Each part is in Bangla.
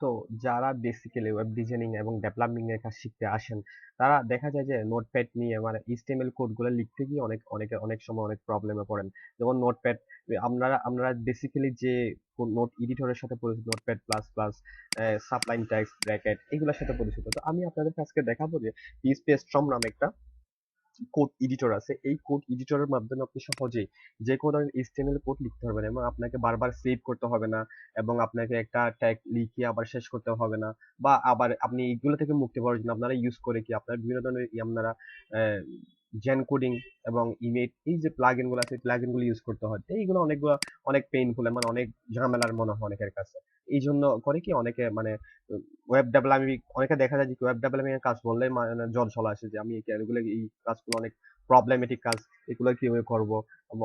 তো যারা বেসিক্যালি ওয়েব ডিজাইনিং এবং ডেভেলপিং এর কাজ শিখতে আসেন, তারা দেখা যায় যে নোটপ্যাড নিয়ে মানে এইচটিএমএল কোডগুলো লিখতে গিয়ে অনেক, অনেকে, অনেক সময় অনেক প্রবলেমে পড়েন। যেমন নোটপ্যাড আপনারা আপনারা বেসিক্যালি যে নোট এডিটরের সাথে পরিচিত Notepad plus plus Sublime text bracket এগুলোর সাথে পরিচিত। তো আমি আপনাদের আজকে দেখাবো যে পিএসপি স্ট্রম নামে একটা কোড এডিটর আছে, এই কোড এডিটরের মাধ্যমে আপনি সহজেই যে কোনো ধরনের এইচটিএমএল কোড লিখতে পারবেন এবং আপনাকে বারবার সেভ করতে হবে না এবং আপনাকে একটা ট্যাগ লিখে আবার শেষ করতে হবে না বা আবার আপনি এইগুলো থেকে মুক্তি পাওয়ার জন্য আপনারা ইউজ করে কি আপনারা বিভিন্ন ধরনের আপনারা জেন কোডিং এবং ইমেট এই যে প্লাগ ইনগুলো আছে প্লাগগুলো ইউজ করতে হয়। এইগুলো অনেকগুলো, অনেক পেইনফুল মানে অনেক ঝামেলার মনে হয় অনেকের কাছে। এই জন্য করে কি অনেকে মানে ওয়েব ডেভেলপিং অনেকে দেখা যায় যে ওয়েব ডেভেলপিং এর কাজ বললে মানে জ্বর চলে আসে যে, আমি এগুলো এই কাজগুলো অনেক প্রবলেমেটিক কাজ এগুলো কীভাবে করব?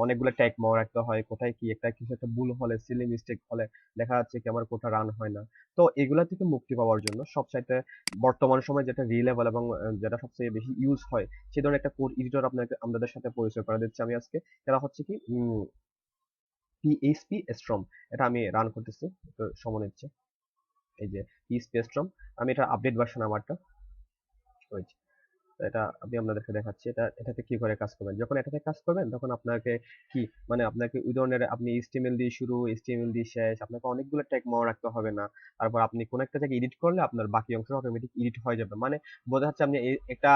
অনেকগুলো ট্যাগ মনে রাখতে হয়, কোথায় কি একটা, কিছু একটা ভুল হলে সিলি মিস্টেক হলে দেখা যাচ্ছে কি আমার কোথা রান হয় না। তো এগুলা থেকে মুক্তি পাওয়ার জন্য সবচাইতে বর্তমান সময় যেটা রিলেবল এবং যেটা সবচেয়ে বেশি ইউজ হয়, সে ধরনের একটা কোড এডিটর আপনাকে, আমাদের সাথে পরিচয় করে দিচ্ছি আমি আজকে। এটা হচ্ছে কি পিএইচপি স্ট্রম এটা আমি রান করতেছি, একটু সময় নিচ্ছে। এই যে পিএইচপি স্ট্রম আমি এটা আপডেট ভার্সন আমারটা। এটা আমি আপনাদেরকে দেখাচ্ছি। এটা, এটাতে কি করে কাজ করবেন? যখন এটাতে কাজ করবেন, তখন আপনাকে কি? মানে আপনাকে ওই ধরনের আপনি এইচটিএমএল দিয়ে শুরু এইচটিএমএল দিয়ে শেষ, আপনাকে অনেকগুলো ট্যাগ মনে রাখতে হবে না। তারপর আপনি কোন একটা জায়গায় এডিট করলে আপনার বাকি অংশ অটোমেটিক এডিট হয়ে যাবে। মানে বোঝা যাচ্ছে আপনি একটা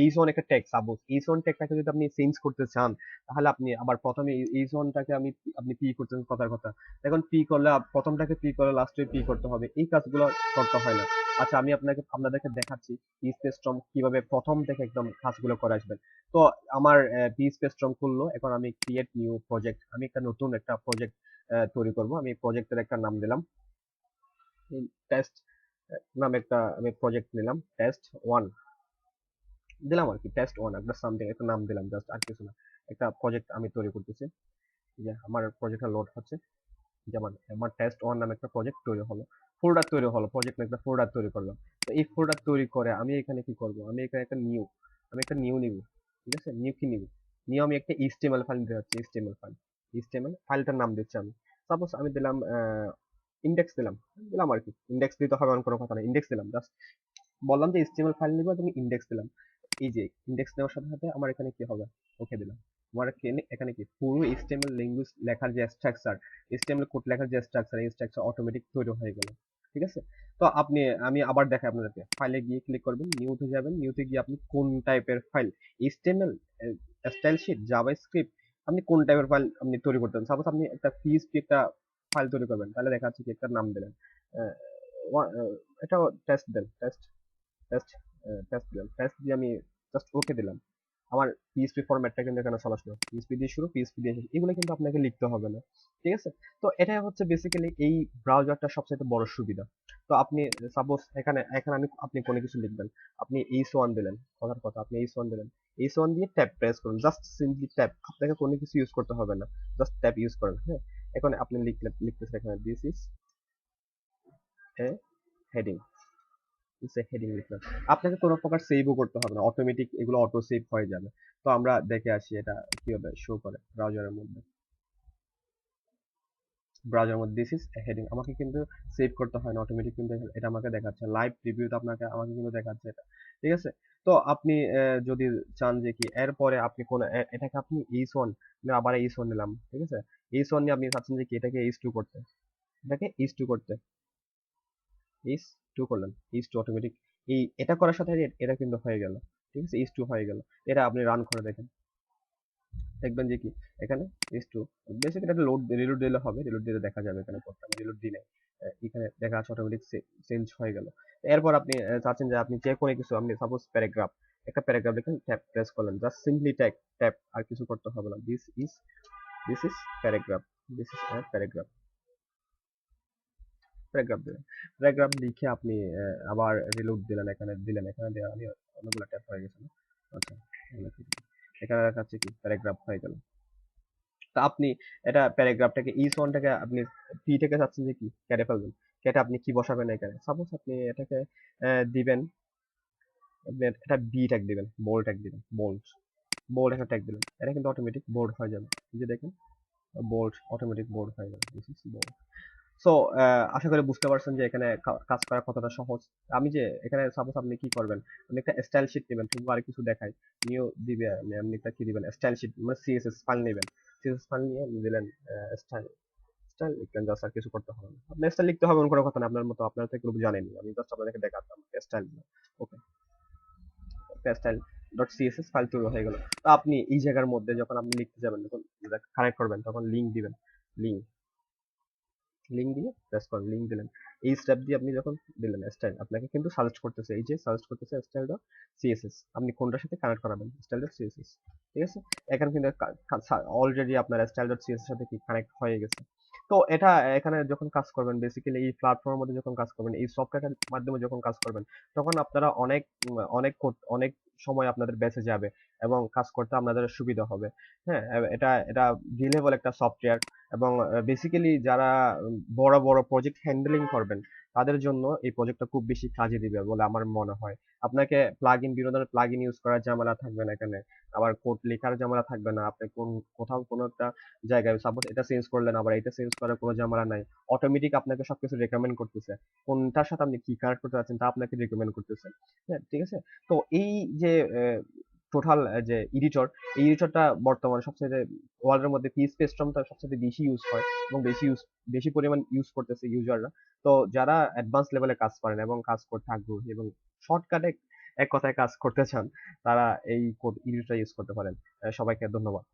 এই জোন একটা ট্যাগ সাপোজ এই জোন ট্যাগটাকে যদি আপনি চেঞ্জ করতে চান, তাহলে আপনি আবার প্রথমে এই জোনটাকে আমি, আপনি পি করতেন কথার কথা। এখন পি করলে প্রথমটাকে পি করলে লাস্টে পি করতে হবে। এই কাজগুলো করতে হয় না। আচ্ছা আমি আপনাকে, আপনাদেরকে দেখাচ্ছি স্পেস্ট্রম কীভাবে প্রথম থেকে একদম কাজগুলো করে আসবেন। তো আমার পি স্পেস্ট্রম খুললো, এখন আমি ক্রিয়েট নিউ প্রজেক্ট আমি একটা নতুন একটা প্রজেক্ট তৈরি করব। আমি প্রজেক্টের একটা নাম দিলাম। টেস্ট নামে একটা আমি প্রজেক্ট নিলাম টেস্ট ওয়ান দিলাম আর কি টেস্ট ওয়ান একটা সামথিং একটা নাম দিলাম জাস্ট আর কিছু না। একটা প্রজেক্ট আমি তৈরি করতেছি। যে আমার প্রজেক্টটা লোড হচ্ছে। যেমন আমার টেস্ট ওয়ান নামে একটা প্রজেক্ট তৈরি হলো ফোল্ডার তৈরি হলো প্রজেক্ট একটা ফোল্ডার তৈরি করলাম। তো এই ফোল্ডার তৈরি করে আমি এখানে কি করব? আমি এখানে একটা নিউ আমি একটা নিউ নিব, ঠিক আছে? নিউ কি নিব? নিউ আমি একটা এইচটিএমএল ফাইল দিতে যাচ্ছি এইচটিএমএল ফাইল এইচটিএমএল ফাইলটার নাম দিচ্ছি আমি। সাপোজ আমি দিলাম ইন্ডেক্স দিলাম দিলাম আর কি। ইন্ডেক্স দিতে হবে কোনো কথা না ইন্ডেক্স দিলাম জাস্ট বললাম যে এইচটিএমএল ফাইল নিব এবং ইন্ডেক্স দিলাম। এই যে ইন্ডেক্স নেওয়ার সাথে সাথে আমার এখানে কি হবে? ওকে দিলাম। আমার এখানে কি? পুরো এইচটিএমএল ল্যাঙ্গুয়েজ লেখার যে স্ট্রাকচার এইচটিএমএল কোড লেখার যে স্ট্রাকচার এই স্ট্রাকচার অটোমেটিক তৈরি হয়ে গেল, ঠিক আছে? তো আপনি, আমি আবার দেখাই আপনাদেরকে। ফাইলে গিয়ে ক্লিক করবেন নিউতে যাবেন নিউতে গিয়ে আপনি কোন টাইপের file HTML style sheet JavaScript আপনি কোন টাইপের ফাইল আপনি তৈরি করতেন সাপোজ আপনি একটা পিএইচপি একটা ফাইল তৈরি করবেন, তাহলে দেখা যাচ্ছে কি একটা নাম দিলেন। এটা টেস্ট দেন টেস্ট টেস্ট টেস্ট দিলাম টেস্ট দিয়ে আমি জাস্ট ওকে দিলাম। আমার পিএসপি ফরম্যাটটা কিন্তু এখানে চলে পিএসপি দিয়ে শুরু পিএসপি দিয়ে শেষ। এগুলো কিন্তু আপনাকে লিখতে হবে না, ঠিক আছে? তো এটাই হচ্ছে বেসিক্যালি এই ব্রাউজারটা সবচেয়ে বড় সুবিধা। তো আপনি সাপোজ এখানে এখানে আমি, আপনি কোনো কিছু লিখবেন, আপনি এইচ ওয়ান দিলেন, কথার কথা, আপনি এইচ ওয়ান দিলেন। এইচ ওয়ান দিয়ে ট্যাব প্রেস করুন জাস্ট সিম্পলি ট্যাব আপনাকে কোনো কিছু ইউজ করতে হবে না জাস্ট ট্যাব ইউজ করেন হ্যাঁ? এখন আপনি লিখলে, লিখতেছেন এখানে this is a heading heading লিখলাম আপনাকে কোনো প্রকার সেভও করতে হবে না। অটোমেটিক এগুলো অটো সেভ হয়ে যাবে। তো আমরা দেখে আসি এটা কীভাবে শো করে ব্রাউজারের মধ্যে। ব্রাউজারের মধ্যে দিস ইজ হেডিং আমাকে কিন্তু সেভ করতে হয় না অটোমেটিক কিন্তু এটা আমাকে দেখাচ্ছে। লাইভ রিভিউতে আপনাকে আমাকে কিন্তু দেখাচ্ছে এটা। ঠিক আছে? তো আপনি যদি চান যে কি এরপরে আপনি কোন এটাকে আপনি এইচ ওয়ান আবার এইচ ওয়ান নিলাম। ঠিক আছে? এইচ ওয়ান নিয়ে আপনি চাচ্ছেন যে কি এটাকে এইচ টু করতে। এটাকে এইচ টু করতে। এইচ টু করলেন এইচ টু অটোমেটিক এই এটা করার সাথে এটা কিন্তু হয়ে গেল, ঠিক আছে? এইচ টু হয়ে গেল, এটা আপনি রান করে দেখেন। দেখবেন যে কি? এখানে এইচ টু বেসিক এটা লোড রিলোড দিলে হবে রিলোড দিলে দেখা যাবে এখানে কোডটা আমি রিলোড দিই এখানে দেখা যাচ্ছে অটোমেটিক চেঞ্জ হয়ে গেল। এরপর আপনি চাচ্ছেন যে আপনি যে কোনো কিছু, আপনি সাপোজ প্যারাগ্রাফ একটা প্যারাগ্রাফ লিখেন ট্যাব প্রেস করলেন জাস্ট সিম্পলি ট্যাগ ট্যাপ আর কিছু করতে হবে না। This is this is paragraph this is paragraph paragraph দিলেন। প্যারাগ্রাফ লিখে আপনি আবার রিলোড দিলেন এখানে দিলেন এখানে, দেওয়া আমি অনেকগুলো ট্যাপ হয়ে গেছে আচ্ছা এখানে দেখাচ্ছে কি? প্যারাগ্রাফ হয়ে গেল। তা আপনি এটা প্যারাগ্রাফটাকে ইস ওয়ানটাকে আপনি পি থেকে চাচ্ছেন যে কি? কেটে ফেলবেন। কেটে আপনি কি বসাবেন এখানে? সাপোজ আপনি এটাকে দিবেন। এটা বি ট্যাগ দিবেন বোল্ড ট্যাগ দিবেন বোল্ড বোল্ড একটা ট্যাগ দিলেন এটা কিন্তু অটোমেটিক বোর্ড হয়ে যাবে। যে দেখেন বোল্ড অটোমেটিক বোর্ড হয়ে যাবে দিস ইজ বোল্ড সো আশা করি বুঝতে পারছেন যে এখানে কাজ করা কতটা সহজ। আমি যে এখানে সাপোজ আপনি কি করবেন, আপনি একটা স্টাইল শিট নেবেন শুধু আর কিছু দেখাই। নিউ দিবে, আপনি একটা কি দিবেন? স্টাইল শিট মানে সিএসএস ফাইল নেবেন। সিএসএস ফাইল নিয়ে আপনি দিলেন স্টাইল স্টাইল লিখলেন জাস্ট আর কিছু করতে হবে না। আপনি স্টাইল লিখতে হবে কোনো কথা না, আপনার মতো, আপনার থেকে এগুলো জানেনি আমি জাস্ট আপনাদেরকে দেখাতাম style okay style dot CSS file তৈরি হয়ে গেল। তো আপনি এই জায়গার মধ্যে যখন আপনি লিখতে যাবেন তখন কানেক্ট করবেন, তখন লিঙ্ক দিবেন। লিঙ্ক লিঙ্ক দিয়ে প্রেস করেন লিঙ্ক দিলেন। এই স্টেপ দিয়ে আপনি যখন দিলেন স্টাইল আপনাকে কিন্তু সাজেস্ট করতেছে, এই যে সাজেস্ট করতেছে স্টাইল ডট সিএসএস আপনি কোনটার সাথে কানেক্ট করাবেন? স্টাইল ডট সিএসএস ঠিক আছে? এখানে কিন্তু অলরেডি আপনার স্টাইল ডট সিএসএস সাথে কি কানেক্ট হয়ে গেছে? তো এটা এখানে যখন কাজ করবেন বেসিক্যালি এই প্ল্যাটফর্মের মধ্যে যখন কাজ করবেন, এই সফটওয়্যারের মাধ্যমে যখন কাজ করবেন, তখন আপনারা অনেক অনেক অনেক সময় আপনাদের বেঁচে যাবে এবং কাজ করতে আপনাদের সুবিধা হবে। হ্যাঁ এটা এটা রিলেবল একটা সফটওয়্যার এবং বেসিক্যালি যারা বড় বড় প্রজেক্ট হ্যান্ডেলিং করবেন তাদের জন্য এই প্রজেক্টটা খুব বেশি কাজে দিবে বলে আমার মনে হয়। আপনাকে প্লাগ ইন বিভিন্ন ধরনের প্লাগ ইন ইউজ করার ঝামেলা থাকবে না এখানে। আবার কোড লেখার ঝামেলা থাকবে না। আপনি কোন, কোথাও কোনো একটা জায়গায় সাপোজ এটা চেঞ্জ করলেন, আবার এটা চেঞ্জ করার কোনো ঝামেলা নাই। অটোমেটিক আপনাকে সবকিছু রেকমেন্ড করতেছে। কোনটার সাথে আপনি কি কানেক্ট করতে যাচ্ছেন তা আপনাকে রেকমেন্ড করতেছে। হ্যাঁ ঠিক আছে? তো এই যে টোটাল যে এডিটর এই এডিটরটা বর্তমানে সবচেয়ে ওয়ার্ল্ডের মধ্যে পি স্ট্রমটা সবচেয়ে বেশি ইউজ হয় এবং বেশি ইউজ বেশি পরিমাণ ইউজ করতেছে ইউজাররা তো যারা অ্যাডভান্স লেভেলে কাজ করেন এবং কাজ করতে আগ্রহী এবং শর্টকাটে এক কথায় কাজ করতে চান, তারা এই কোড এডিটর ইউজ করতে পারেন। সবাইকে ধন্যবাদ।